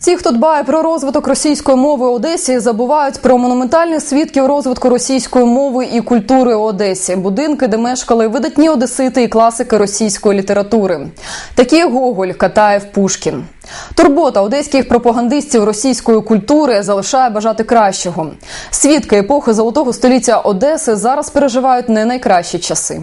Ті, хто дбає про розвиток російської мови Одесі, забувають про монументальних свідків розвитку російської мови і культури Одесі, будинки, де мешкали видатні одесити і класики російської літератури, такі Гоголь, Катаєв, Пушкін. Турбота одеських пропагандистів російської культури залишає бажати кращого. Свідки епохи золотого століття Одеси зараз переживають не найкращі часи.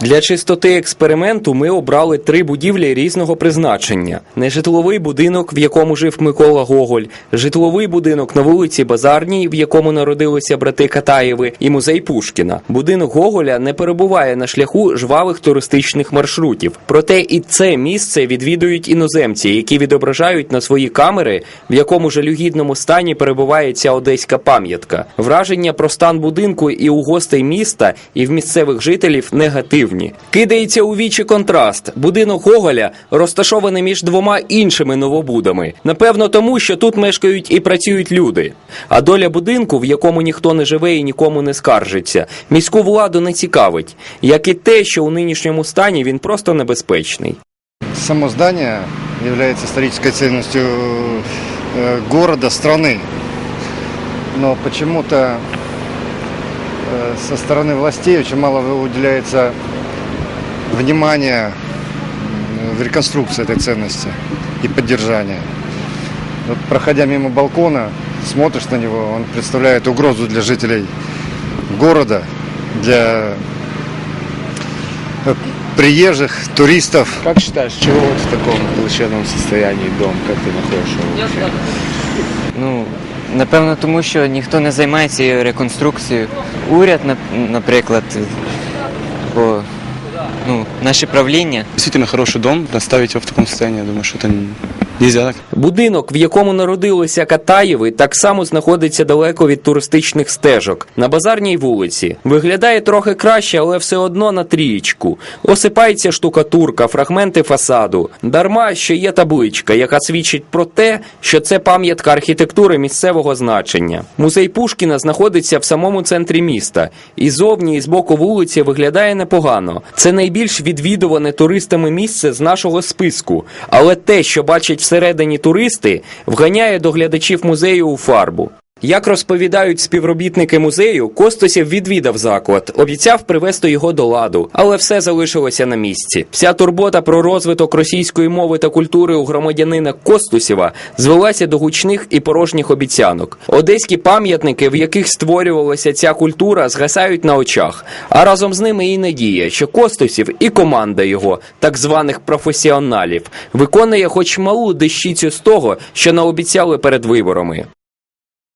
Для чистоти експерименту ми обрали три будівлі різного призначення: нежитловий будинок, в якому жив Микола Гоголь, житловий будинок на вулиці Базарній, в якому народилися брати Катаєви, і музей Пушкіна. Будинок Гоголя не перебуває на шляху жвавих туристичних маршрутів. Проте і це місце відвідують іноземці, які відображають на свої камери, в якому жалюгідному стані перебуває ця одеська пам'ятка. Враження про стан будинку і у гостей міста, і в місцевих жителів негативні. Кидається у вічі контраст. Будинок Гоголя розташований між двома іншими новобудами. Напевно, тому що тут мешкають і працюють люди. А доля будинку, в якому ніхто не живе і нікому не скаржиться, міську владу не цікавить, як і те, що у нинішньому стані він просто небезпечний. Само здание является исторической ценностью э, города, страны. Но почему-то э, со стороны властей очень мало уделяется внимания м, в реконструкции этой ценности и поддержания. Вот проходя мимо балкона, смотришь на него, он представляет угрозу для жителей города, для э, приезжих, туристов. Как считаешь, чего вот в таком плачевном состоянии дом? Как ты находишь его вообще? Ну, напевно, тому що ніхто не займається цією реконструкцією. Уряд, наприклад, бо ну, наше правління. Действительно хороший дом, оставить его в таком состоянии, я думаю, это н- Будинок, в якому народилися Катаєви, так само знаходиться далеко від туристичних стежок на базарній вулиці. Виглядає трохи краще, але все одно на трієчку. Осипається штукатурка, фрагменти фасаду. Дарма, що є табличка, яка свідчить про те, що це пам'ятка архітектури місцевого значення. Музей Пушкіна знаходиться в самому центрі міста. І зовні, і з боку вулиці виглядає непогано. Це найбільш відвідуване туристами місце з нашого списку. Але те, що бачать всередині туристи, вганяє до глядачів музею у фарбу. Як розповідають співробітники музею, Костосів відвідав заклад, обіцяв привести його до ладу, але все залишилося на місці. Вся турбота про розвиток російської мови та культури у громадянина Костусєва звелася до гучних і порожніх обіцянок. Одеські пам'ятники, в яких створювалася ця культура, згасають на очах. А разом з ними і надія, що Костусів і команда його, так званих професіоналів, виконує хоч малу дещицю з того, що наобіцяли перед виборами.